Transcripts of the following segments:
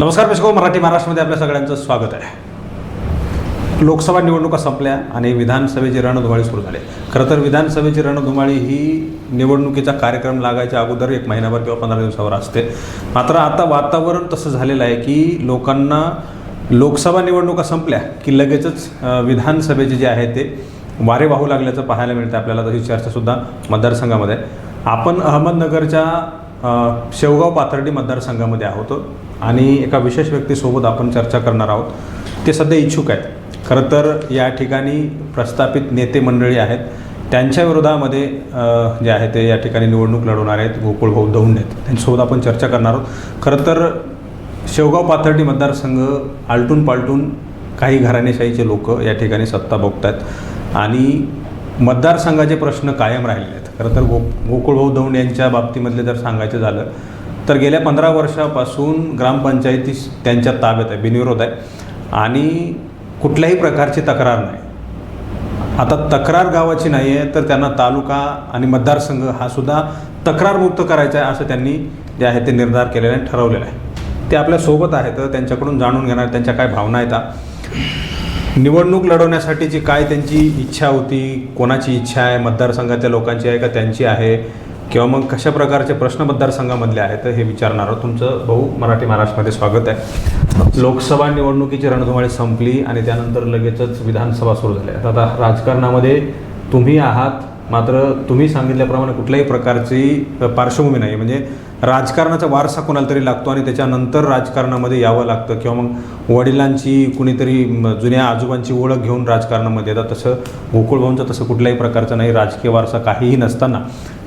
नमस्कार मिशको हो, मराठी महाराष्ट्रामध्ये आपल्या सगळ्यांचं स्वागत आहे. लोकसभा निवडणुका संपल्या आणि विधानसभेची रणधुमाळी सुरू झाली. खरं तर विधानसभेची रणधुमाळी ही निवडणुकीचा कार्यक्रम लागायच्या अगोदर एक महिनाभर किंवा पंधरा दिवसावर असते. मात्र आता वातावरण तसं झालेलं आहे की लोकांना लोकसभा निवडणुका संपल्या की लगेचच विधानसभेचे जे आहे ते वारे वाहू लागल्याचं पाहायला मिळतं आपल्याला. तशी चर्चासुद्धा मतदारसंघामध्ये. आहे. आपण अहमदनगरच्या शेवगाव पाथर्डी मतदारसंघामध्ये आहोत. आणि एका विशेष व्यक्तीसोबत आपण चर्चा करणार आहोत. ते सध्या इच्छुक आहेत. खरं तर या ठिकाणी प्रस्थापित नेते मंडळी आहेत. त्यांच्या विरोधामध्ये जे आहे ते या ठिकाणी निवडणूक लढवणार आहेत. गोकुळभाऊ दौंड आहेत. त्यांच्यासोबत आपण चर्चा करणार आहोत. खरं तर शेवगाव पाथर्डी मतदारसंघ आलटून पालटून काही घराणेशाहीचे लोक या ठिकाणी सत्ता भोगत आहेत आणि मतदारसंघाचे प्रश्न कायम राहिलेले आहेत. खरं तर गो गोकुळभाऊ दौंड यांच्या बाबतीमधले जर सांगायचं झालं तर गेल्या पंधरा वर्षापासून ग्रामपंचायती त्यांच्या ताब्यात आहे बिनविरोध आहे. आणि कुठल्याही प्रकारची तक्रार नाही. आता तक्रार गावाची नाही आहे तर त्यांना तालुका आणि मतदारसंघ हा सुद्धा तक्रारमुक्त करायचा आहे असं त्यांनी जे आहे ते निर्धार केलेलं आहे ठरवलेलं आहे. ते आपल्यासोबत आहेत तर त्यांच्याकडून जाणून घेणार त्यांच्या काय भावना आहेत. निवडणूक लढवण्यासाठीची काय त्यांची इच्छा होती कोणाची इच्छा आहे मतदारसंघातल्या लोकांची आहे का त्यांची आहे किंवा मग कशा प्रकारचे प्रश्न मतदारसंघामधले आहेत हे विचारणार आहोत. तुमचं भाऊ मराठी महाराष्ट्रामध्ये स्वागत आहे. लोकसभा निवडणुकीची रणधुमाळी संपली आणि त्यानंतर लगेचच विधानसभा सुरू झाल्या. आता राजकारणामध्ये तुम्ही आहात. मात्र तुम्ही सांगितल्याप्रमाणे कुठल्याही प्रकारची पार्श्वभूमी नाही. म्हणजे राजकारणाचा वारसा कोणाला तरी लागतो आणि त्याच्यानंतर राजकारणामध्ये यावं लागतं. किंवा मग वडिलांची कुणीतरी जुन्या आजोबांची ओळख घेऊन राजकारणामध्ये येतात. तसं गोकुळभाऊंचं तसं कुठल्याही प्रकारचं नाही. राजकीय वारसा काहीही नसताना.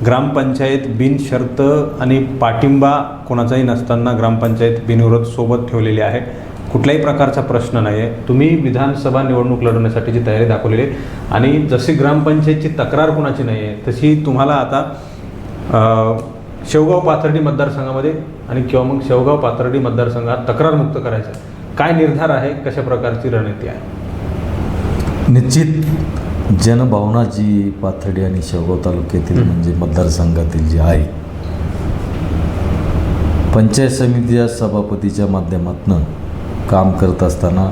ग्रामपंचायत बिनशर्त आणि पाठिंबा कोणाचाही नसताना ग्रामपंचायत बिनविरोध सोबत ठेवलेली आहे. कुठल्याही प्रकारचा प्रश्न नाही आहे तुम्ही विधानसभा निवडणूक लढवण्यासाठीची तयारी दाखवलेली आहे आणि जशी ग्रामपंचायतची तक्रार कोणाची नाही आहे तशी तुम्हाला आता शेवगाव पाथर्डी मतदारसंघामध्ये आणि किंवा मग शेवगाव पाथर्डी मतदारसंघात तक्रारमुक्त करायचं आहे. काय निर्धार आहे? कशा प्रकारची रणनीती आहे? निश्चित. जनभावना जी पाथर्डी आणि शेवगाव तालुक्यातील. म्हणजे मतदारसंघातील जी आहे पंचायत समितीच्या सभापतीच्या माध्यमातून काम करत असताना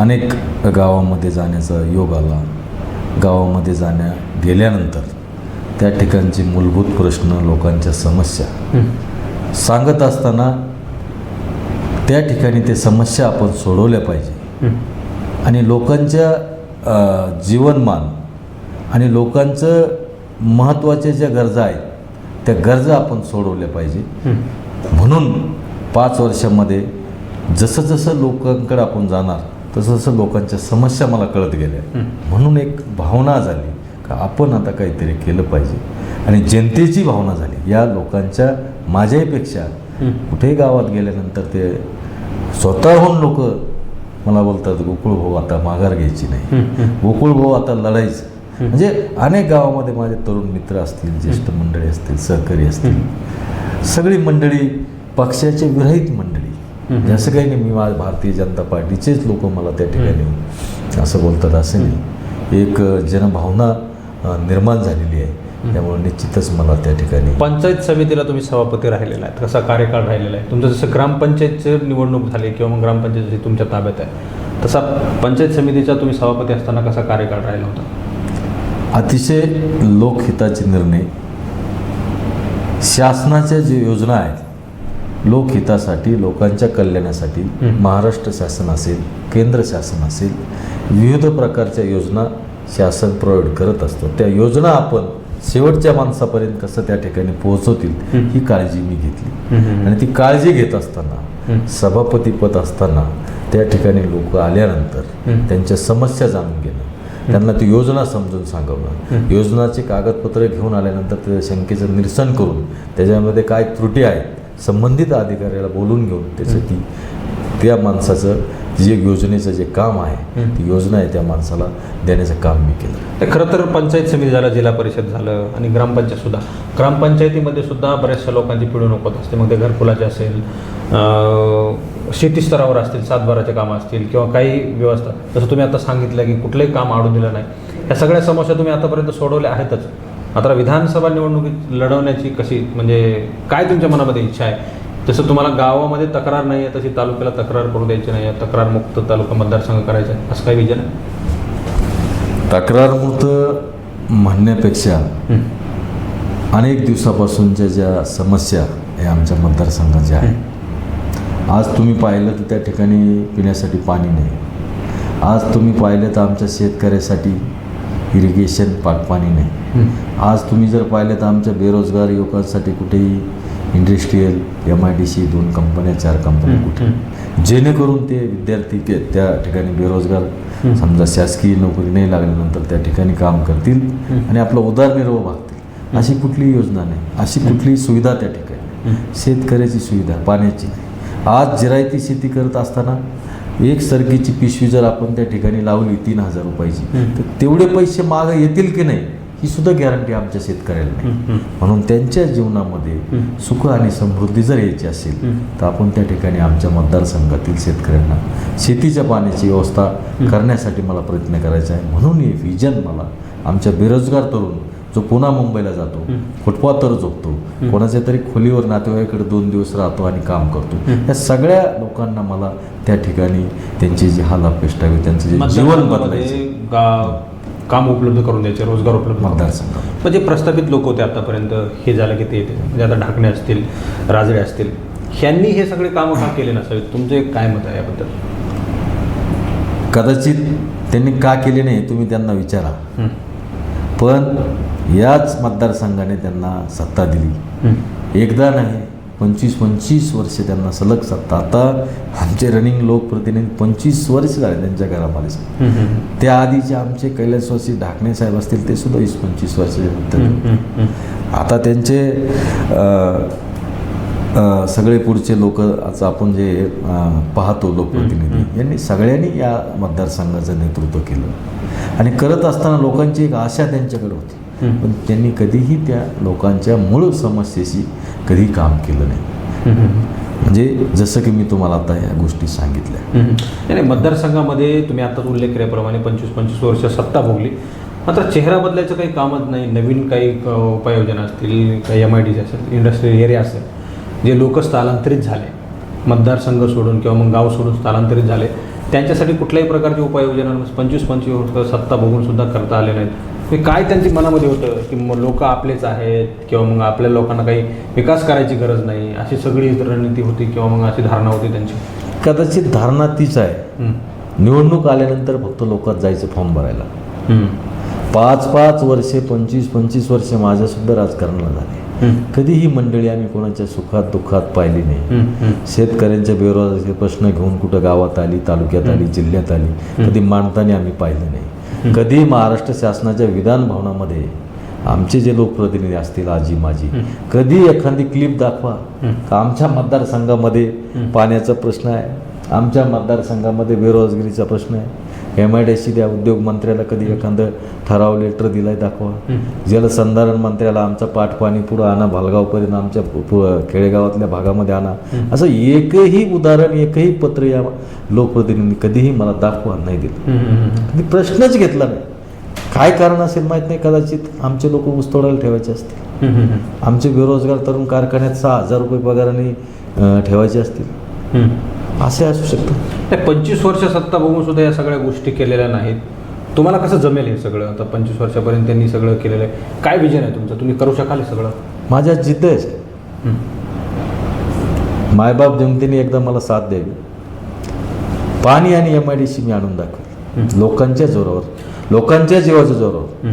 अनेक गावामध्ये जाण्याचा योग आला. गावामध्ये जाण्या गेल्यानंतर त्या ठिकाणचे मूलभूत प्रश्न लोकांच्या समस्या सांगत असताना त्या ठिकाणी ते समस्या आपण सोडवल्या पाहिजे. आणि लोकांच्या जीवनमान आणि लोकांचं महत्त्वाच्या ज्या गरजा आहेत त्या गरजा आपण सोडवल्या पाहिजे. म्हणून पाच वर्षामध्ये जसं जसं लोकांकडे आपण जाणार तसं तसं लोकांच्या समस्या मला कळत गेल्या. म्हणून एक भावना झाली का आपण आता काहीतरी केलं पाहिजे. आणि जनतेची भावना झाली. या लोकांच्या माझ्यापेक्षा कुठेही गावात गेल्यानंतर ते स्वतःहून लोक मला बोलतात गोकुळ भाऊ आता माघार घ्यायची नाही. गोकुळ भाऊ आता लढायचं म्हणजे अनेक गावामध्ये माझे तरुण मित्र असतील ज्येष्ठ मंडळी असतील सहकारी असतील. सगळी मंडळी पक्षाचे विरहित मंडळी. असं काही नाही मी माझ्या भारतीय जनता पार्टीचेच लोक मला त्या ठिकाणी असं बोलतात असं नाही. एक जनभावना निर्माण झालेली आहे. त्यामुळे निश्चितच मला त्या ठिकाणी पंचायत समितीला तुम्ही सभापती राहिलेला आहे कसा कार्यकाळ राहिलेला आहे? तुमचं जसं ग्रामपंचायतची निवडणूक झाली किंवा मग ग्रामपंचायत तुमच्या ताब्यात आहे तसा पंचायत समितीचा तुम्ही सभापती असताना कसा कार्यकाळ राहिला होता? अतिशय लोकहिताचे निर्णय. शासनाच्या ज्या योजना आहेत लोकहितासाठी लोकांच्या कल्याणासाठी. महाराष्ट्र शासन असेल केंद्र शासन असेल विविध प्रकारच्या योजना शासन प्रोव्हाइड करत असतो. त्या योजना आपण शेवटच्या माणसापर्यंत कसं त्या ठिकाणी पोहोचवतील हं. काळजी मी घेतली. आणि ती काळजी घेत असताना. सभापतीपद असताना त्या ठिकाणी लोक आल्यानंतर. त्यांच्या समस्या जाणून घेणं त्यांना ती योजना समजून सांगवणं. योजनाची कागदपत्र घेऊन आल्यानंतर त्या शंकेचं निरसन करून त्याच्यामध्ये काय त्रुटी आहेत संबंधित अधिकाऱ्याला बोलून घेऊन त्याचं ती त्या माणसाचं जे योजनेचं जे काम आहे. ती योजना आहे त्या माणसाला देण्याचं काम मी केलं. खरं तर पंचायत समिती झालं जिल्हा परिषद झालं आणि ग्रामपंचायत सुद्धा. ग्रामपंचायतीमध्ये सुद्धा बऱ्याचशा लोकांची पिळवणूक होत असते. मग ते घरकुलाचे असेल शेती स्तरावर असतील सातबाराचे कामं असतील किंवा काही व्यवस्था. जसं तुम्ही आता सांगितलं की कुठलंही काम अडून दिलं नाही. या सगळ्या समस्या तुम्ही आतापर्यंत सोडवल्या आहेतच. मात्र विधानसभा निवडणुकीत लढवण्याची कशी म्हणजे काय तुमच्या मनामध्ये इच्छा आहे? जसं तुम्हाला गावामध्ये तक्रार नाही आहे तशी तालुक्याला तक्रार करू द्यायची नाही आहे तक्रारमुक्त तालुका मतदारसंघ करायचा आहे. असं काही विजन आहे? तक्रारमुक्त म्हणण्यापेक्षा अनेक दिवसापासूनच्या ज्या समस्या या आमच्या मतदारसंघात ज्या आहेत. आज तुम्ही पाहिलं तर त्या ठिकाणी पिण्यासाठी पाणी नाही. आज तुम्ही पाहिलं तर आमच्या शेतकऱ्यासाठी इरिगेशन पाटपाणी नाही. आज तुम्ही जर पाहिलं तर आमच्या बेरोजगार युवकांसाठी कुठेही industrial M I D C दोन कंपन्या चार कंपन्या कुठे? जेणेकरून ते विद्यार्थी ते त्या ठिकाणी बेरोजगार समजा शासकीय नोकरी नाही लागल्यानंतर त्या ठिकाणी काम करतील आणि आपला उदरनिर्वाह भागतील. अशी कुठलीही योजना नाही. अशी कुठलीही सुविधा त्या ठिकाणी शेतकऱ्याची सुविधा पाण्याची आज जिरायती शेती करत असताना एक सरकीची पिशवी जर आपण त्या ठिकाणी लावली तीन हजार रुपयाची तर तेवढे पैसे मागं येतील की नाही? ही सुद्धा गॅरंटी आमच्या शेतकऱ्याला नाही. म्हणून त्यांच्या जीवनामध्ये सुख आणि समृद्धी जर यायची असेल तर आपण त्या ठिकाणी आमच्या मतदारसंघातील शेतकऱ्यांना शेतीच्या पाण्याची व्यवस्था करण्यासाठी मला प्रयत्न करायचा आहे. म्हणून हे विजन मला आमच्या बेरोजगार तरुण जो पुन्हा मुंबईला जातो फुटपाथवर झोपतो कोणाच्या तरी खोलीवर नातेवाईकडे दोन दिवस राहतो आणि काम करतो या सगळ्या लोकांना मला त्या ठिकाणी त्यांची जी हाल अपेष्टावी त्यांचं जे जीवन बदलायचं काम उपलब्ध करून द्यायचे रोजगार उपलब्ध. मतदारसंघात म्हणजे प्रस्थापित लोक होते आतापर्यंत हे झालं की ते येते म्हणजे आता ढाकणे असतील राजळे असतील ह्यांनी हे सगळे कामं का केले नसावेत तुमचे काय मत आहे याबद्दल कदाचित त्यांनी का केले नाही तुम्ही त्यांना विचारा. पण याच मतदारसंघाने त्यांना सत्ता दिली. एकदा नाही पंचवीस पंचवीस वर्ष त्यांना सलग सत्ता आता आमचे रनिंग लोकप्रतिनिधी पंचवीस वर्ष झाले त्यांच्या घरामध्ये हं, हं. त्या आधीचे आमचे कैलासवासी ढाकणे साहेब असतील ते सुद्धा वीस पंचवीस वर्ष हं, हं, हं. आता त्यांचे सगळे पुढचे लोक आज आपण जे पाहतो लोकप्रतिनिधी यांनी सगळ्यांनी या मतदारसंघाचं नेतृत्व केलं आणि करत असताना लोकांची एक आशा त्यांच्याकडे होती. पण त्यांनी कधीही त्या लोकांच्या मूळ समस्येशी कधी काम केलं नाही. म्हणजे जसं की मी तुम्हाला आता या गोष्टी सांगितल्या. नाही मतदारसंघामध्ये तुम्ही आताच उल्लेख केल्याप्रमाणे पंचवीस पंचवीस वर्ष सत्ता भोगली. मात्र चेहरा बदलायचं काही कामच नाही. नवीन काही उपाययोजना असतील काही एम आय डी असेल इंडस्ट्रियल एरिया असेल जे लोक स्थलांतरित झाले. मतदारसंघ सोडून किंवा मग गाव सोडून स्थलांतरित झाले. त्यांच्यासाठी कुठल्याही प्रकारची उपाययोजना पंचवीस पंचवीस वर्ष सत्ता बघून सुद्धा करता आले नाहीत. हे काय त्यांची मनामध्ये होतं की लोक आपलेच आहेत किंवा मग आपल्या लोकांना काही विकास करायची गरज नाही? अशी सगळी रणनीती होती किंवा मग अशी धारणा होती त्यांची? कदाचित धारणा तीच आहे. निवडणूक आल्यानंतर फक्त लोकात जायचं फॉर्म भरायला. पाच पाच वर्षे पंचवीस पंचवीस वर्षे माझ्यासुद्धा राजकारणाला झाले. कधी ही मंडळी आम्ही कोणाच्या सुखात दुःखात पाहिली नाही. शेतकऱ्यांच्या बेरोजगारीचे प्रश्न घेऊन कुठं गावात आली तालुक्यात आली जिल्ह्यात आली कधी मांडताना आम्ही पाहिलं नाही. कधी महाराष्ट्र शासनाच्या विधान भवनामध्ये आमचे जे लोकप्रतिनिधी असतील आजी माजी कधी एखादी क्लिप दाखवा. का आमच्या मतदारसंघामध्ये पाण्याचा प्रश्न आहे? आमच्या मतदारसंघामध्ये बेरोजगारीचा प्रश्न आहे? एम आय डी सी द्या उद्योग मंत्र्याला कधी एखादं ठराव लेटर दिलाय दाखवा. जलसंधारण मंत्र्याला आमचा पाठपाणी पुढं आणा भालगावपर्यंत आमच्या खेडेगावातल्या भागामध्ये आणा. असं एकही उदाहरण एकही पत्र या लोकप्रतिनिधी कधीही मला दाखवा नाही दिलं. प्रश्नच घेतला नाही. काय कारण असेल माहीत नाही कदाचित आमचे लोक ऊसतोडायला ठेवायचे असतील. आमचे बेरोजगार तरुण कारखान्यात सहा हजार रुपये पगाराने ठेवायचे असतील. असे असू शकतं. नाही पंचवीस वर्ष सत्ता बघून सुद्धा या सगळ्या गोष्टी केलेल्या नाहीत. तुम्हाला कसं जमेल हे सगळं? आता पंचवीस वर्षापर्यंत त्यांनी सगळं केलेलं आहे. काय विजन आहे तुमचं? तुम्ही करू शकाल हे सगळं? माझ्या जिद्दच आहे. मायबाप जमतीने एकदा मला साथ द्यावी. पाणी आणि एम आय डी सी मी आणून दाखवेल. लोकांच्या जोरावर लोकांच्या जीवाच्या जोरावर.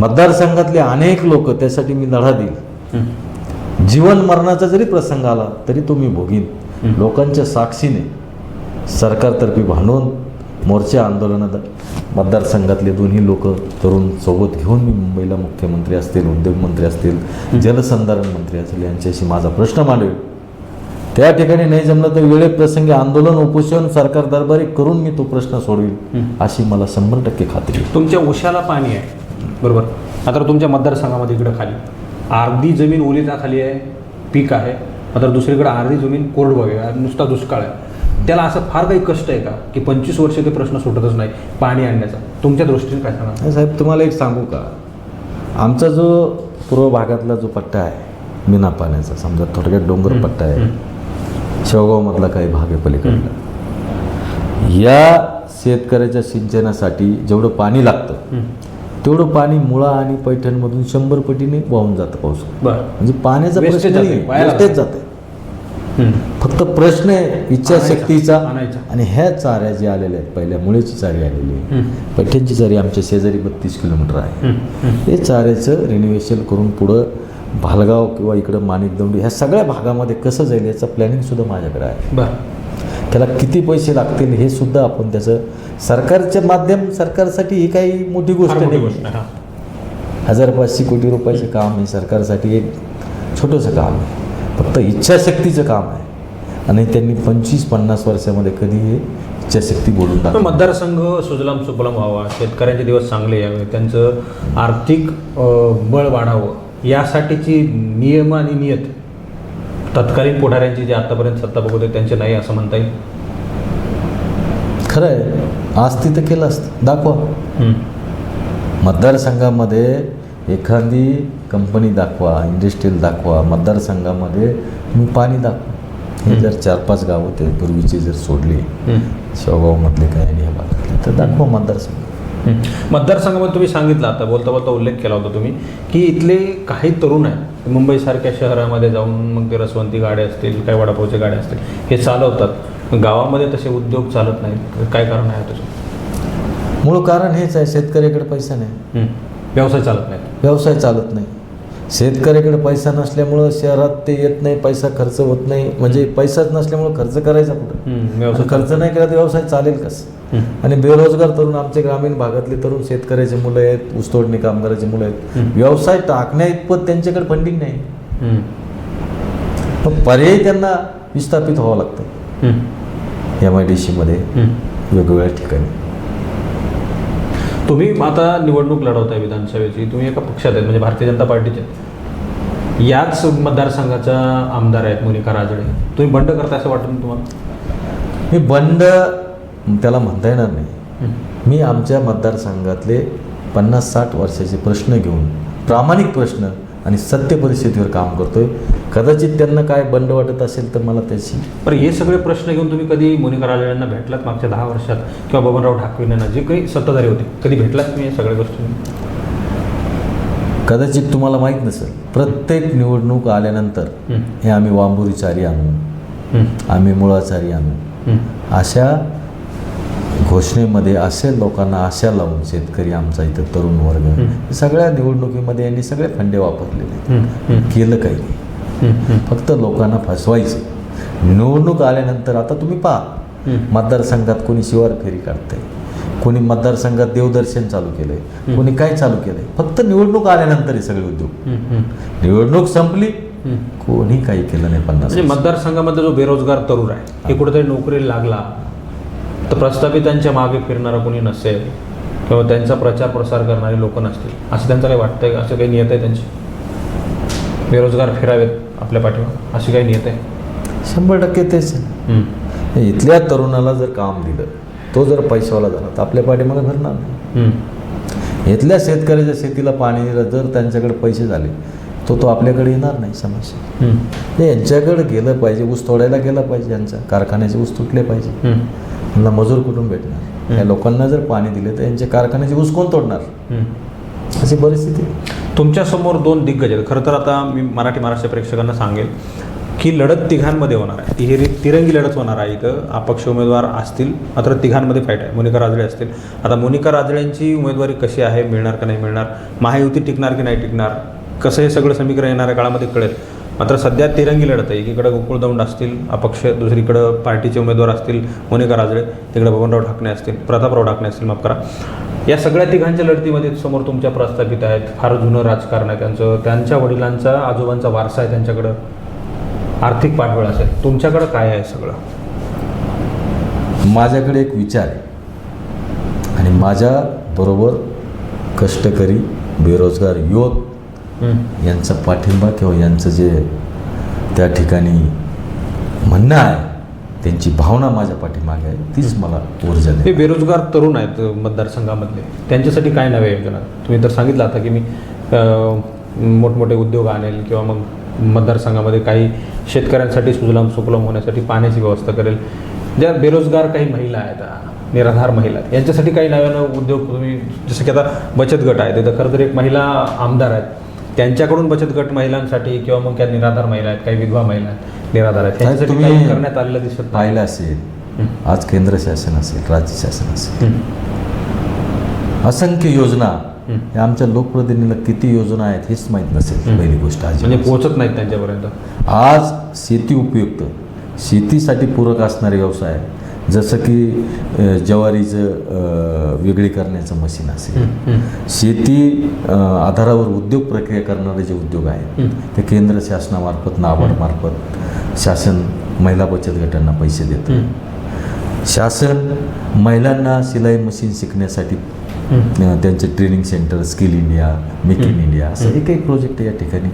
मतदारसंघातले अनेक लोक त्यासाठी मी लढा देईल. जीवन मरणाचा जरी प्रसंग आला तरी तो मी भोगीन. लोकांच्या साक्षीने सरकारतर्फे भांडवून मोर्चा आंदोलनात मतदारसंघातले दोन्ही लोक तरुण सोबत घेऊन मी मुंबईला मुख्यमंत्री असतील उद्योगमंत्री असतील जलसंधारण मंत्री असतील यांच्याशी माझा प्रश्न मांडवेल त्या ठिकाणी नाही जमलं तर वेळेत प्रसंगी आंदोलन उपोषण सरकार दरबारी करून मी तो प्रश्न सोडवील अशी मला शंभर टक्के खात्री तुमच्या उशाला पाणी आहे. बरोबर? आता तुमच्या मतदारसंघामध्ये इकडं खाली. अर्धी जमीन ओलिता खाली आहे पीक आहे. मात्र दुसरीकडे अर्धी जमीन कोरडवावी आहे नुसता दुष्काळ आहे. त्याला असं फार काही कष्ट आहे का? की पंचवीस वर्ष ते प्रश्न सुटतच नाही पाणी आणण्याचा. तुमच्या दृष्टीने काय सांगा साहेब तुम्हाला एक सांगू का? आमचा जो पूर्व भागातला जो पट्टा आहे मिना पाण्याचा समजा थोडक्यात डोंगर पट्टा आहे शेवगावमधला काही भाग आहे पलीकडला. या शेतकऱ्याच्या सिंचनासाठी जेवढं पाणी लागतं तेवढं पाणी मुळा आणि पैठणमधून शंभर पटीने वाहून जातं पाऊस. म्हणजे पाण्याचा प्रश्न जाते, फक्त प्रश्न आहे इच्छाशक्तीचा. आणि ह्या चाऱ्या जे आलेल्या आहेत पहिल्या मुळेची चारी आलेली आहे. पैठणची चारी आमच्या शेजारी बत्तीस किलोमीटर आहे. हे चाऱ्याचं रिन्युएशन करून पुढं भालगाव किंवा इकडं माणिकदौंडी ह्या सगळ्या भागामध्ये कसं जाईल याचं प्लॅनिंगसुद्धा माझ्याकडे आहे. बरं. त्याला किती पैसे लागतील हे सुद्धा आपण त्याचं सरकारच्या माध्यम सरकारसाठी ही काही मोठी गोष्ट नाही. आहे. हजार पाचशे कोटी रुपयाचं काम हे सरकारसाठी एक छोटंसं काम आहे. फक्त इच्छाशक्तीचं काम आहे. आणि त्यांनी पंचवीस पन्नास वर्षामध्ये कधी हे इच्छाशक्ती बोलून टाकलं. मतदारसंघ सुजलाम सुफलाम व्हावा शेतकऱ्यांचे दिवस चांगले यावे त्यांचं आर्थिक बळ वाढावं यासाठीची नियम आणि नियत तत्कालीन पुढाऱ्यांची जी आतापर्यंत सत्ता बघत आहे त्यांचे नाही असं म्हणता येईल. खरं आहे आज तिथं केलं असतं. दाखवा. मतदारसंघामध्ये एखादी कंपनी दाखवा इंडस्ट्रीयल दाखवा मतदारसंघामध्ये तुम्ही पाणी दाखवा. हे जर चार पाच गावं ते पूर्वीचे जर सोडले शेवगावमधले काय आणि भागातले तर दाखवा मतदारसंघ. मतदारसंघामध्ये तुम्ही सांगितलं आता बोलता बोलता उल्लेख केला होता तुम्ही की इथले काही तरुण आहेत मुंबईसारख्या शहरामध्ये जाऊन मग ते रसवंती गाड्या असतील काही वडापावच्या गाड्या असतील हे चालवतात. गावामध्ये तसे उद्योग चालत नाहीत. काय कारण आहे त्याचं? मूळ कारण हेच आहे शेतकऱ्याकडे पैसा नाही. व्यवसाय चालत नाहीत. व्यवसाय चालत नाही. शेतकऱ्याकडे पैसा नसल्यामुळं शहरात ते येत नाही पैसा खर्च होत नाही म्हणजे पैसाच नसल्यामुळं खर्च करायचा कुठं खर्च नाही केला तर व्यवसाय चालेल कसं. आणि बेरोजगार तरुण आमचे ग्रामीण भागातले तरुण शेतकऱ्याचे मुलं आहेत ऊसतोडणी कामगाराची मुलं आहेत. व्यवसाय टाकण्या इतपत त्यांच्याकडे फंडिंग नाही. मग पर्यायी त्यांना विस्थापित व्हावं लागतं. एम आय डी सीमध्ये. वेगवेगळ्या ठिकाणी तुम्ही आता निवडणूक लढवताय विधानसभेची तुम्ही एका पक्षात आहेत म्हणजे भारतीय जनता पार्टीचे आहेत. याच मतदारसंघाचा आमदार आहेत मोनिका राजळे तुम्ही बंड करता असं वाटतं तुम्हाला? मी बंड त्याला म्हणता येणार नाही. मी आमच्या मतदारसंघातले पन्नास साठ वर्षाचे प्रश्न घेऊन प्रामाणिक प्रश्न आणि सत्य परिस्थितीवर काम करतोय. कदाचित त्यांना काय बंड वाटत असेल तर मला त्याची बरं हे सगळे प्रश्न घेऊन तुम्ही कधी मोनिका राजळेंना भेटलात मागच्या दहा वर्षात? किंवा बबनराव ठाकरेंना जे काही सत्ताधारी होते कधी भेटलात तुम्ही या सगळ्या गोष्टी? कदाचित तुम्हाला माहीत नसेल प्रत्येक निवडणूक आल्यानंतर हे. आम्ही वांबुरीचारी आणू आम्ही मुळाचारी आणू. अशा घोषणेमध्ये असे लोकांना आशा लावून शेतकरी आमचा इथं तरुण वर्ग. सगळ्या निवडणुकीमध्ये यांनी सगळे फंडे वापरलेले. केलं काही नाही. फक्त लोकांना फसवायचं. निवडणूक आल्यानंतर आता तुम्ही पहा. मतदारसंघात कोणी शिवार फेरी काढतंय. कोणी मतदारसंघात देवदर्शन चालू केलंय. कोणी काय चालू केलंय? फक्त निवडणूक आल्यानंतर हे सगळे उद्योग. निवडणूक संपली. कोणी काही केलं नाही पन्नास म्हणजे मतदारसंघामध्ये जो बेरोजगार तरुण आहे हे. कुठेतरी नोकरीला लागला. तर प्रस्थापितांच्या मागे फिरणारा कोणी नसेल किंवा त्यांचा प्रचार प्रसार करणारे लोक नसतील असं त्यांचं काही वाटतंय असं काही नियत आहे त्यांची? बेरोजगार फिरावेत आपल्या पाठीवर अशी काही नियत आहे? शंभर टक्के तेच. इथल्या तरुणाला जर काम दिलं तो जर पैशावाला झाला तर आपल्या पाठीमागे भरणार नाही. इथल्या शेतकऱ्याच्या शेतीला पाणी दिलं जर त्यांच्याकडे पैसे झाले तो तो आपल्याकडे येणार नाही समस्या. यांच्याकडे गेलं पाहिजे ऊस तोडायला गेला पाहिजे यांच्या कारखान्याचे ऊस तुटले पाहिजे. त्यांना मजूर कुठून भेटणार? या लोकांना जर पाणी दिले तर यांच्या कारखान्याचे ऊस कोण तोडणार. अशी परिस्थिती. तुमच्यासमोर दोन दिग्गज आहेत खरं तर आता मी मराठी महाराष्ट्र प्रेक्षकांना सांगेल की लढत तिघांमध्ये होणार आहे. ती ही तिरंगी लढत होणार आहे इथं. अपक्ष उमेदवार असतील मात्र तिघांमध्ये फाईट आहे. मोनिका राजळे असतील. आता मोनिका राजळेंची उमेदवारी कशी आहे मिळणार का नाही मिळणार? महायुती टिकणार की नाही टिकणार? कसं हे सगळं समीकरण येणाऱ्या काळामध्ये कळेल. मात्र सध्या तिरंगी लढत आहे. एकीकडे गोकुळदौंड असतील अपक्ष दुसरीकडं पार्टीचे उमेदवार असतील मोनिका राजळे तिकडे बबनराव ठाकणे असतील प्रतापराव ठाकणे असतील माफ करा. या सगळ्या तिघांच्या लढतीमध्ये समोर तुमच्या प्रस्थापित आहेत फार जुनं राजकारण आहे त्यांचं. त्यांच्या वडिलांचा आजोबांचा वारसा आहे त्यांच्याकडं. आर्थिक पाठबळ असेल. तुमच्याकडं काय आहे सगळं? माझ्याकडे एक विचार आहे. आणि माझ्याबरोबर कष्टकरी बेरोजगार युवक यांचा पाठिंबा किंवा यांचं जे त्या ठिकाणी म्हणणं आहे त्यांची भावना माझ्या पाठीमागे आहे तीच मला ऊर्जा हे बेरोजगार तरुण आहेत मतदारसंघामधले. त्यांच्यासाठी काय नव्हे योजना? तुम्ही तर सांगितलं आता की मी मोठमोठे उद्योग आणेल किंवा मग मतदारसंघामध्ये काही शेतकऱ्यांसाठी सुजलाम सुफलाम होण्यासाठी पाण्याची व्यवस्था करेल. ज्या बेरोजगार काही महिला आहेत निराधार महिला आहेत यांच्यासाठी काही नव्यानं उद्योग तुम्ही जसं की आता बचत गट आहे तिथं खरं तर एक महिला आमदार आहेत. त्यांच्याकडून बचत गट महिलांसाठी किंवा मग त्या निराधार महिला आहेत काही विधवा महिला आहेत निराधार आहेत त्यांच्यासाठी तुम्ही काही करण्यात आलेलं दिसत नाही. पाहिलं असेल आज केंद्र शासन असेल राज्य शासन असेल हं. असंख्य योजना हं. या आमच्या लोकप्रतिनिधीला किती योजना आहेत हेच माहीत नसेल हं. पहिली गोष्ट आज म्हणजे पोहोचत नाहीत त्यांच्यापर्यंत आज शेती उपयुक्त शेतीसाठी पूरक असणारे व्यवसाय जसं की ज्वारीचं वेगळी करण्याचं मशीन असेल. शेती आधारावर उद्योग प्रक्रिया करणारे जे उद्योग आहेत. ते केंद्र शासनामार्फत नाबार्डमार्फत शासन महिला बचत गटांना पैसे देतं. शासन महिलांना शिलाई मशीन शिकण्यासाठी त्यांचे training center skill India make in. India असं हं. एकही प्रोजेक्ट या ठिकाणी.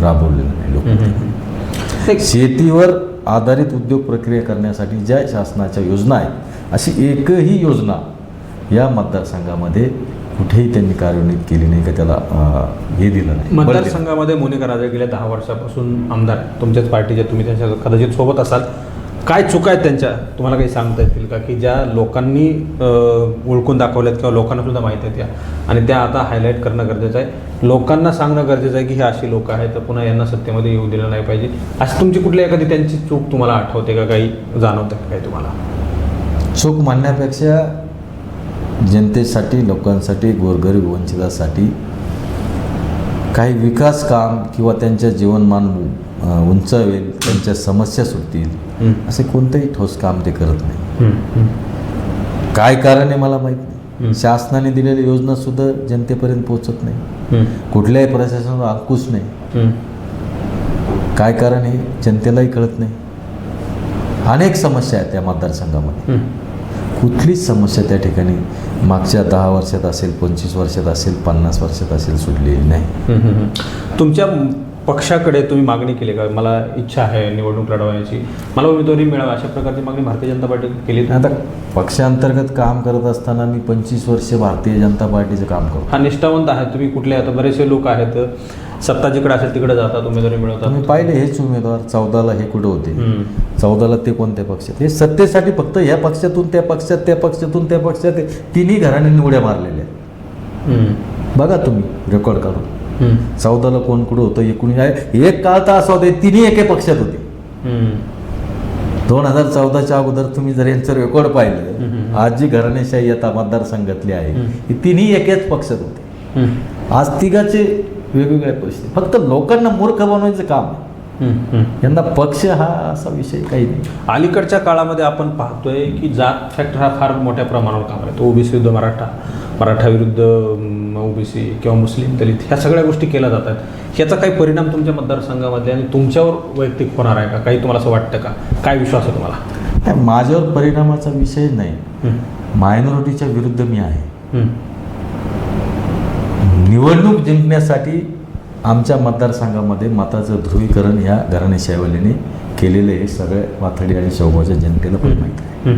राबवलेलं नाही लोक शेतीवर आधारित उद्योग प्रक्रिया करण्यासाठी ज्या शासनाच्या योजना आहेत अशी एकही योजना या मतदारसंघामध्ये कुठेही त्यांनी कार्यान्वित केली नाही का त्याला हे दिलं नाही. मतदारसंघामध्ये मोनिका राजे गेल्या दहा वर्षापासून आमदार तुमच्याच पार्टीच्या तुम्ही त्यांच्या कदाचित सोबत असाल. काय चुका आहेत त्यांच्या? तुम्हाला काही सांगता येतील का? की ज्या लोकांनी ओळखून दाखवल्यात किंवा लोकांना सुद्धा माहीत आहेत त्या. आणि त्या आता हायलाईट करणं गरजेचं आहे. लोकांना सांगणं गरजेचं आहे की हे अशी लोक आहेत तर पुन्हा यांना सत्तेमध्ये येऊ दिलं नाही पाहिजे. अशी तुमची कुठली एखादी त्यांची चूक तुम्हाला आठवते का? काही जाणवतं का काही तुम्हाला? चूक मानण्यापेक्षा जनतेसाठी लोकांसाठी गोरगरीब वंचितासाठी काही विकास काम किंवा त्यांच्या जीवनमान उंचावेल त्यांच्या समस्या सुटतील. असे कोणतंही ठोस काम ते करत नाही. काय कारण आहे मला माहीत नाही. शासनाने दिलेली योजना सुद्धा जनतेपर्यंत पोहोचत नाही कुठल्याही प्रशासनावर अंकुश नाही. काय कारण आहे जनतेलाही कळत नाही अनेक समस्या आहेत त्या मतदारसंघामध्ये. कुठलीच समस्या त्या ठिकाणी मागच्या दहा वर्षात असेल पंचवीस वर्षात असेल पन्नास वर्षात असेल सुटलेली नाही. तुमच्या पक्षाकडे तुम्ही मागणी केली का? मला इच्छा आहे निवडणूक लढवण्याची. मला उमेदवारी मिळावी अशा प्रकारची मागणी भारतीय जनता पार्टी केली? आता पक्षांतर्गत काम करत असताना मी पंचवीस वर्ष भारतीय जनता पार्टीचं काम करतो. हा निष्ठावंत आहे. तुम्ही कुठले आता बरेचसे लोक आहेत. सत्ता जिकडे असेल तिकडे जातात उमेदवारी मिळवतात. पाहिले हेच उमेदवार चौदाला हे कुठं होते. चौदाला ते कोणत्या पक्षात? हे सत्तेसाठी फक्त ह्या पक्षातून त्या पक्षात त्या पक्षातून त्या पक्षात तिन्ही घराने उड्या मारलेल्या. बघा तुम्ही रेकॉर्ड काढून. चौदाला कोण कुठं होतं एकोणीस एक काळ तर असा होता तिन्ही एके पक्षात होते. दोन हजार चौदाच्या अगोदर तुम्ही जर यांचं रेकॉर्ड. पाहिलं आज जी घराणेशाही आता मतदारसंघातली आहे. ही तिन्ही एकेच पक्षात होते. आज तिघाचे वेगवेगळ्या परिस्थिती फक्त लोकांना मूर्ख बनवायचं काम आहे. यांना पक्ष हा असा विषय काही नाही अलीकडच्या काळामध्ये आपण पाहतोय की जात फॅक्टर हा फार मोठ्या प्रमाणावर काम आहे तो ओबीसी विरुद्ध मराठा मराठा विरुद्ध ओबीसी किंवा मुस्लिम दलित ह्या सगळ्या गोष्टी केल्या जातात. ह्याचा काही परिणाम तुमच्या मतदारसंघामध्ये आणि तुमच्यावर वैयक्तिक होणार आहे का? काही तुम्हाला असं वाटतं का? काय विश्वास आहे तुम्हाला? माझ्यावर परिणामाचा विषय नाही. मायनॉरिटीच्या विरुद्ध मी आहे. निवडणूक जिंकण्यासाठी आमच्या मतदारसंघामध्ये मताचं ध्रुवीकरण ह्या घराणेशाहीवाल्याने केलेले हे सगळे वाथडी आणि शेवगावच्या जनतेला पण माहीत आहे.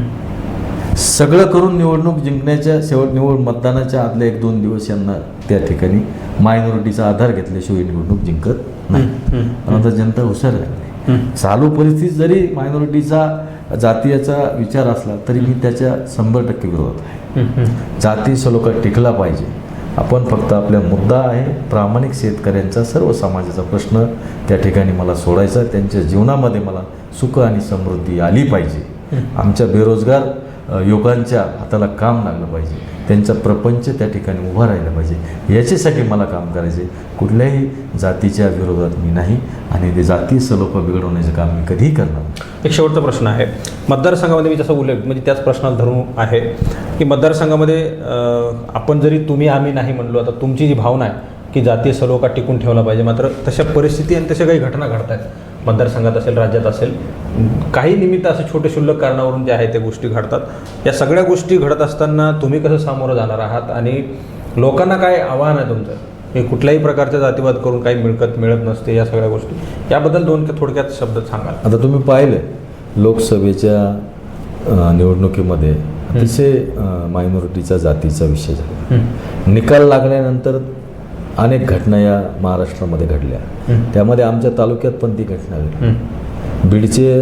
सगळं करून निवडणूक जिंकण्याच्या शेवट निवड मतदानाच्या आदले एक दोन दिवस यांना त्या ठिकाणी मायनॉरिटीचा आधार घेतल्याशिवाय निवडणूक जिंकत नाही. पण आता जनता हुशार हम्म. चालू परिस्थितीत जरी मायनॉरिटीचा जातीयाचा विचार असला तरी मी त्याच्या शंभर टक्के विरोधात आहे. जाती सलोखा टिकला पाहिजे आपण फक्त आपला मुद्दा आहे प्रामाणिक शेतकऱ्यांचा सर्व समाजाचा प्रश्न त्या ठिकाणी मला सोडायचा आहे. त्यांच्या जीवनामध्ये मला सुख आणि समृद्धी आली पाहिजे आमच्या बेरोजगार युवकांच्या हाताला काम लागलं पाहिजे. त्यांचा प्रपंच त्या ठिकाणी उभा राहिला पाहिजे. याच्यासाठी मला काम करायचे. कुठल्याही जातीच्या विरोधात मी नाही आणि ते जाती सलोप बिघडवण्याचं काम मी कधीही करणार एक शेवटचा प्रश्न आहे. मतदारसंघामध्ये मी जसं उल्लेख म्हणजे त्याच प्रश्नाला धरून आहे की मतदारसंघामध्ये आपण जरी तुम्ही आम्ही नाही म्हणलो आता तुमची जी भावना आहे की जातीय सलोखा टिकून ठेवला पाहिजे मात्र तशा परिस्थिती आणि तशा काही घटना घडत आहेत मतदारसंघात असेल राज्यात असेल काही निमित्त असे छोटे क्षुल्लक कारणावरून जे आहे त्या गोष्टी घडतात. या सगळ्या गोष्टी घडत असताना तुम्ही कसं सामोरं जाणार आहात? आणि लोकांना काय आव्हान आहे तुमचं? हे कुठल्याही प्रकारचा जातीवाद करून काही मिळकत मिळत नसते या सगळ्या गोष्टी. याबद्दल दोन थोडक्यात शब्द सांगाल. आता तुम्ही पाहिलं लोकसभेच्या निवडणुकीमध्ये अतिशय मायनॉरिटीचा जातीचा विषय झाला. निकाल लागल्यानंतर अनेक घटना या महाराष्ट्रामध्ये घडल्या. त्यामध्ये आमच्या तालुक्यात पण ती घटना घडली. बीडचे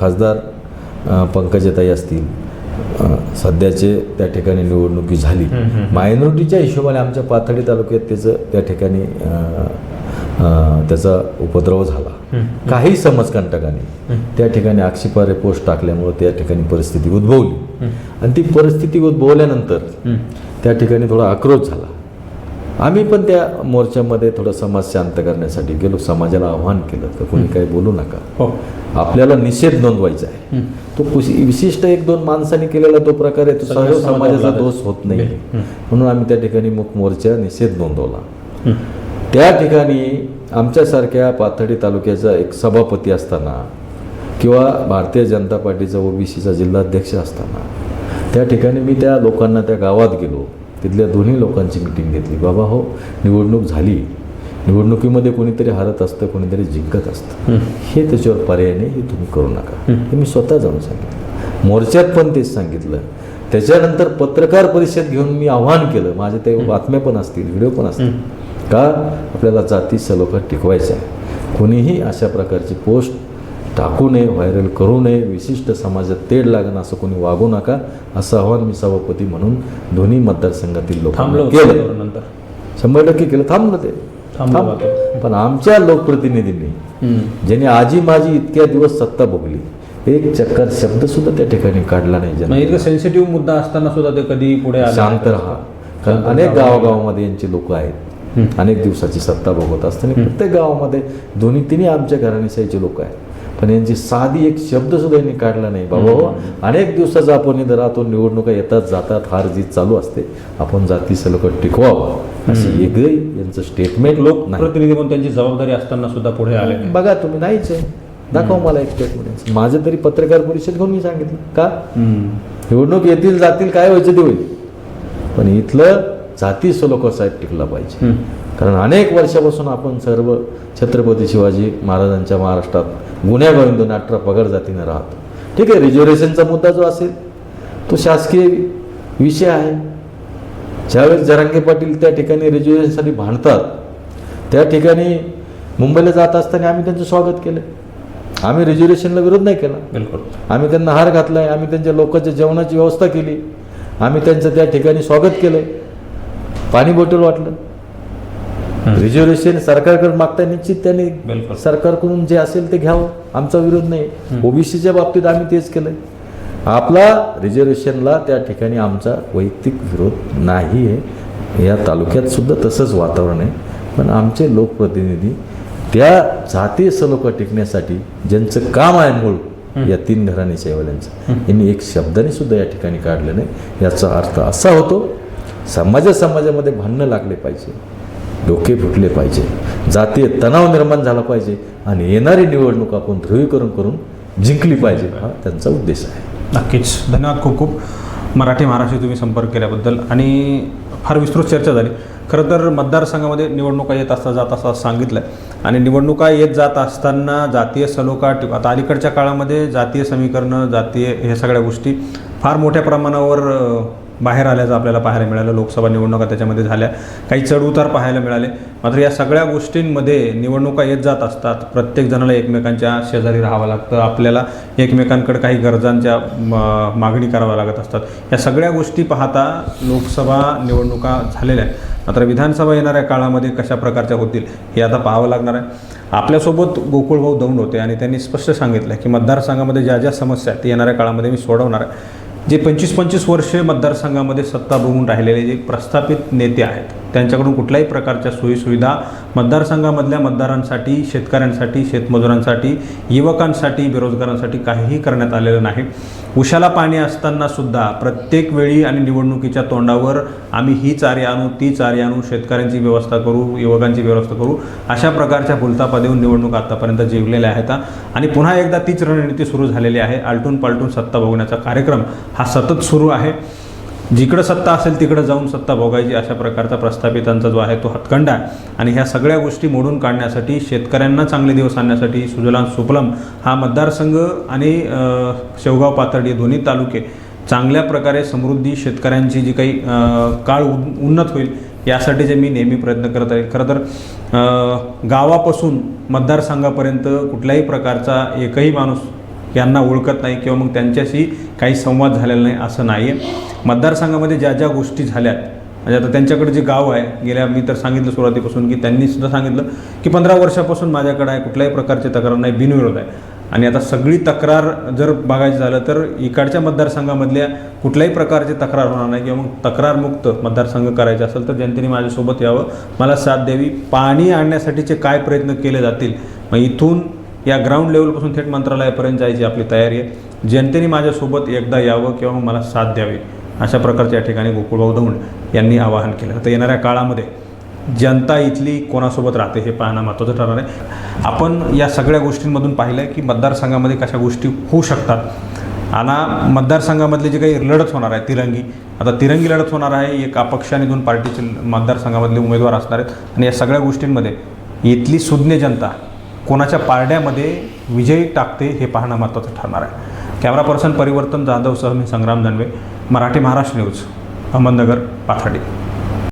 खासदार पंकजाताई असतील सध्याचे त्या ठिकाणी निवडणुकी झाली. मायनॉरिटीच्या हिशोबाने आमच्या पाथर्डी तालुक्यात त्याचं त्या ठिकाणी त्याचा उपद्रव झाला. काही समाजकंटकांनी. त्या ठिकाणी आक्षेपार्ह पोस्ट टाकल्यामुळे त्या ठिकाणी परिस्थिती उद्भवली. आणि ती परिस्थिती उद्भवल्यानंतर. त्या ठिकाणी थोडा आक्रोश झाला आम्ही पण त्या मोर्चामध्ये थोडं समाज शांत करण्यासाठी गेलो. समाजाला आव्हान केलं का कोणी काही बोलू नका. हो. आपल्याला निषेध नोंदवायचा आहे. तो विशिष्ट एक दोन माणसांनी केलेला तो प्रकार आहे तो सर्व समाजाचा दोष होत नाही. म्हणून आम्ही त्या ठिकाणी मुख मोर्चा निषेध नोंदवला. त्या ठिकाणी आमच्यासारख्या पाथर्डी तालुक्याचा एक सभापती असताना किंवा भारतीय जनता पार्टीचा ओबीसीचा जिल्हाध्यक्ष असताना त्या ठिकाणी मी त्या लोकांना त्या गावात गेलो. तिथल्या दोन्ही लोकांची मिटिंग घेतली. बाबा हो निवडणूक झाली. निवडणुकीमध्ये कोणीतरी हारत असतं कोणीतरी जिंकत असतं. हं. त्याच्यावर पर्याय नाही हे तुम्ही करू नका. हं. हे मी स्वतः जाऊन सांगितलं. मोर्चात पण तेच सांगितलं. त्याच्यानंतर पत्रकार परिषद घेऊन मी आव्हान केलं. माझे ते बातम्या पण असतील व्हिडिओ पण असतील. का? आपल्याला जाती सलोखा टिकवायचा आहे कोणीही अशा प्रकारची पोस्ट टाकू नये व्हायरल करू नये विशिष्ट समाजात तेढ लागणं असं कोणी वागू नका असं आव्हान मी सभापती म्हणून दोन्ही मतदारसंघातील लोकांना केलं नंतर शंभर टक्के केलं थांबलं ते थांबलं. पण आमच्या लोकप्रतिनिधींनी. ज्यांनी आजी माझी इतक्या दिवस सत्ता भोगली एक चक्कर शब्द सुद्धा त्या ठिकाणी काढला नाही. इतकं सेन्सिटिव्ह मुद्दा असताना सुद्धा ते कधी पुढे शांत. राहा कारण अनेक. गावागावामध्ये यांची लोक आहेत. अनेक दिवसाची सत्ता भोगत असताना. प्रत्येक गावामध्ये दोन्ही तिन्ही आमच्या घराणीसाईचे लोक आहेत पण यांची साधी एक शब्द सुद्धा यांनी काढला नाही. बाबा हो अनेक दिवसाचा आपण इथं राहतो निवडणुका येतात जातात हार जीत चालू असते. आपण जाती सलोखा टिकवावं. अशी. वेगळी यांचं स्टेटमेंट लोक नाही. प्रतिनिधी म्हणून त्यांची जबाबदारी असताना सुद्धा पुढे आले. बघा तुम्ही नाहीच आहे. दाखव मला एक स्टेटमेंट माझं तरी पत्रकार परिषद घेऊन मी सांगितलं. का. निवडणूक येतील जातील काय व्हायचं ते होईल. पण इथलं जाती सलोखा साहेब टिकला पाहिजे. कारण अनेक वर्षापासून आपण सर्व छत्रपती शिवाजी महाराजांच्या महाराष्ट्रात गुन्ह्या गोविंदून अठरा पगड जातीनं राहतो. ठीक आहे रिझर्वेशनचा मुद्दा जो असेल तो शासकीय विषय आहे. ज्यावेळेस जरांगे पाटील त्या ठिकाणी रिझर्वेशनसाठी भांडतात त्या ठिकाणी मुंबईला जात असताना आम्ही त्यांचं स्वागत केलं. आम्ही रिझर्वेशनला विरोध नाही केला. बिलकुल. आम्ही त्यांना हार घातलाय आम्ही त्यांच्या लोकांच्या जेवणाची व्यवस्था केली आम्ही त्यांचं त्या ठिकाणी स्वागत केलंय पाणी बॉटल वाटलं. रिझर्वेशन सरकारकडे मागता निश्चित त्यांनी. सरकारकडून जे असेल ते घ्यावं. आमचा विरोध नाही. ओबीसीच्या बाबतीत आम्ही तेच केलंय. आपला रिझर्वेशनला त्या ठिकाणी आमचा वैयक्तिक विरोध नाही आहे या तालुक्यात सुद्धा तसंच वातावरण आहे. पण आमचे लोकप्रतिनिधी त्या जातीय सलोखा टिकण्यासाठी ज्यांचं काम आहे मूळ या तीन घराणी सेवाल्यांचं यांनी एक शब्दाने सुद्धा या ठिकाणी काढलं नाही. याचा अर्थ असा होतो समाजा समाजामध्ये भांडणं लागले पाहिजे. डोके फुटले पाहिजे. जातीय तणाव निर्माण झाला पाहिजे आणि येणारी निवडणूक आपण ध्रुवीकरण करून जिंकली पाहिजे हा त्यांचा उद्देश आहे. नक्कीच. धन्यवाद खूप खूप. मराठी महाराष्ट्र तुम्ही संपर्क केल्याबद्दल आणि फार विस्तृत चर्चा झाली. खरं तर मतदारसंघामध्ये निवडणुका येत असता जात असता सांगितलं आणि निवडणुका येत जात असताना जातीय सलोखा आता अलीकडच्या काळामध्ये जातीय समीकरणं जातीय ह्या सगळ्या गोष्टी फार मोठ्या प्रमाणावर बाहेर आल्याचं आपल्याला पाहायला मिळालं लोकसभा निवडणुका त्याच्यामध्ये झाल्या. काही चढउतार पाहायला मिळाले. मात्र या सगळ्या गोष्टींमध्ये निवडणुका येत जात असतात. प्रत्येक जणाला एकमेकांच्या शेजारी राहावं लागतं. आपल्याला एकमेकांकडे काही गरजांच्या म- मागणी कराव्या लागत असतात. या सगळ्या गोष्टी पाहता लोकसभा निवडणुका झालेल्या आहेत. मात्र विधानसभा येणाऱ्या काळामध्ये कशा प्रकारच्या होतील हे आता पाहावं लागणार आहे. आपल्यासोबत गोकुळभाऊ दौंड होते आणि त्यांनी स्पष्ट सांगितलं की मतदारसंघामध्ये ज्या ज्या समस्या आहेत ते येणाऱ्या काळामध्ये मी सोडवणार आहे. जे पंचवीस पंचवीस वर्षे मतदारसंघामध्ये सत्ता बघून राहिलेले जे प्रस्थापित नेते आहेत त्यांच्याकडून कुठल्याही प्रकारच्या सोयीसुविधा मतदारसंघामधल्या मतदारांसाठी शेतकऱ्यांसाठी शेतमजुरांसाठी युवकांसाठी बेरोजगारांसाठी काहीही करण्यात आलेलं नाही. उशाला पाणी असतानासुद्धा प्रत्येक वेळी आणि निवडणुकीच्या तोंडावर आम्ही ही चारी आणू ती चारी आणू शेतकऱ्यांची व्यवस्था करू युवकांची व्यवस्था करू अशा प्रकारच्या भुलतापा देऊन निवडणूक आतापर्यंत जिंकलेल्या आहेत. आणि पुन्हा एकदा तीच रणनीती सुरू झालेली आहे. आलटून पालटून सत्ता भोगण्याचा कार्यक्रम हा सतत सुरू आहे. जिकडं सत्ता असेल तिकडं जाऊन सत्ता भोगायची अशा प्रकारचा प्रस्थापितांचा जो आहे तो हातखंडा आहे. आणि ह्या सगळ्या गोष्टी मोडून काढण्यासाठी शेतकऱ्यांना चांगले दिवस आणण्यासाठी सुजलाम सुफलम हा मतदारसंघ आणि शेवगाव पाथर्डी दोन्ही तालुके चांगल्या प्रकारे समृद्धी शेतकऱ्यांची जी काही काळ उन्नत होईल यासाठी जे मी नेहमी प्रयत्न करत आहे. खरं तर गावापासून मतदारसंघापर्यंत कुठल्याही प्रकारचा एकही माणूस यांना ओळखत नाही किंवा मग त्यांच्याशी काही संवाद झालेला नाही असं नाही आहे मतदारसंघामध्ये ज्या ज्या गोष्टी झाल्या म्हणजे आता त्यांच्याकडे जे गाव आहे गेल्या मी तर सांगितलं सुरुवातीपासून की त्यांनी सुद्धा सांगितलं की पंधरा वर्षापासून माझ्याकडे आहे कुठल्याही प्रकारची तक्रार नाही बिनविरोध आहे. आणि आता सगळी तक्रार जर बघायचं झालं तर इकडच्या मतदारसंघामधल्या कुठल्याही प्रकारची तक्रार होणार नाही किंवा मग तक्रारमुक्त मतदारसंघ करायचा असेल तर जनतेने माझ्यासोबत यावं. मला साथ द्यावी. पाणी आणण्यासाठीचे काय प्रयत्न केले जातील? मग इथून या ग्राउंड लेवलपासून थेट मंत्रालयापर्यंत जायची आपली तयारी आहे. जनतेने माझ्यासोबत एकदा यावं किंवा मला साथ द्यावी अशा प्रकारच्या या ठिकाणी गोकुळभाऊ दौंड यांनी आवाहन केलं. तर येणाऱ्या काळामध्ये जनता इथली कोणासोबत राहते हे पाहणं महत्त्वाचं ठरणार आहे. आपण या सगळ्या गोष्टींमधून पाहिलं आहे की मतदारसंघामध्ये कशा गोष्टी होऊ शकतात. आणि मतदारसंघामधली जी काही लढत होणार आहे तिरंगी आता तिरंगी लढत होणार आहे एक अपक्ष आणि दोन पार्टीचे मतदारसंघामधले उमेदवार असणार आहेत. आणि या सगळ्या गोष्टींमध्ये इथली सुज्ञ जनता कोणाच्या पारड्यामध्ये विजयी टाकते हे पाहणं महत्त्वाचं ठरणार आहे. कॅमेरा पर्सन परिवर्तन जाधवसह मी संग्राम दानवे मराठी महाराष्ट्र न्यूज अहमदनगर पाथर्डी.